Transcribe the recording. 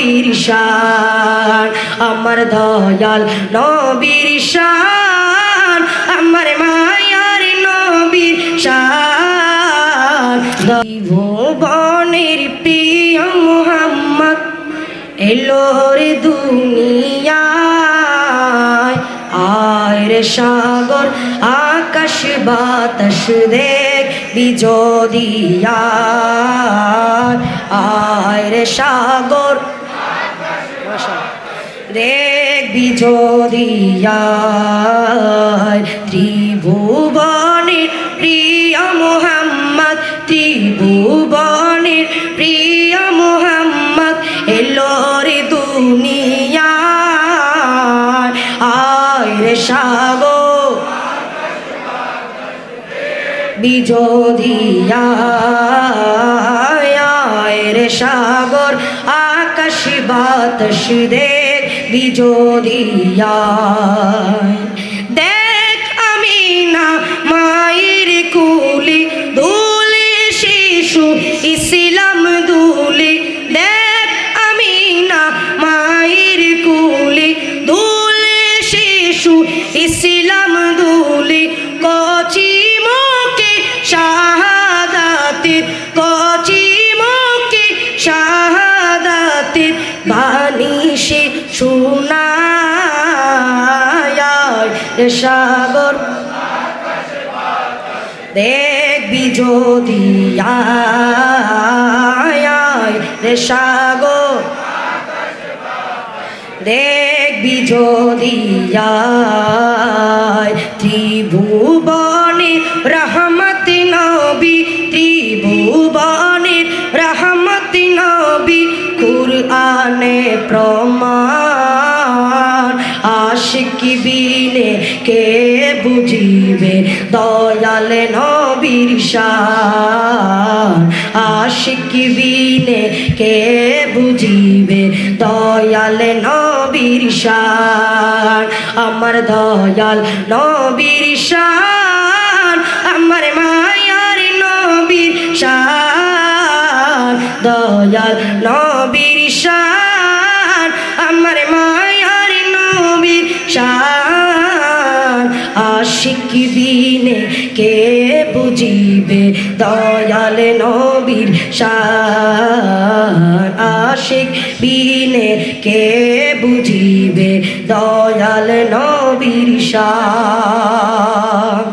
নবীর শান, আমার দয়াল নবীর শান, আমার মায়ার নবীর শান। ভুবনের প্রিয় মোহাম্মদ এলোর দুনিয়ায়। আয় রে সাগর, আকাশ বাতাস দেখ বিজদিয়া আয় রে সাগর দেখ বিজদিয়া ত্রিভুবনের প্রিয় মোহাম্মদ, ত্রিভুবনের প্রিয় মোহাম্মদ, এলো রে দুনিয়া আয় রে সাগর। বিজোদিয়া আয় রে সাগর, আকাশ বাতাস দেখ বিজোদিয়া দেখ আমি না মায়ের কুলি, দুলি শিশু, ইসলাম দুলি। দেখ আমি না মায়ের কুলি, দুলি শিশু, ইসলাম দুলি। কচি মুখে শাহাদাতের, কচি রে সাগর। দেখবি যদি রে সাগর। দেখবি যদি ত্রিভুবনে রহমত নবী, ত্রিভুবনে রহমত নবী, কুরআনে প্রমাণ আশিক বিনে কে বুঝিবে? দয়াল নবীর আশিক বিনে কে বুঝিবে? দয়াল নবীর আমার দয়াল নবীর আমার মায়ার নবীর দয়াল নবীর আমার নবীর শান আশিক বিনে কে বুঝিবে দয়াল নবীর শান আশিক বিনে কে বুঝিবে দয়াল নবীর শান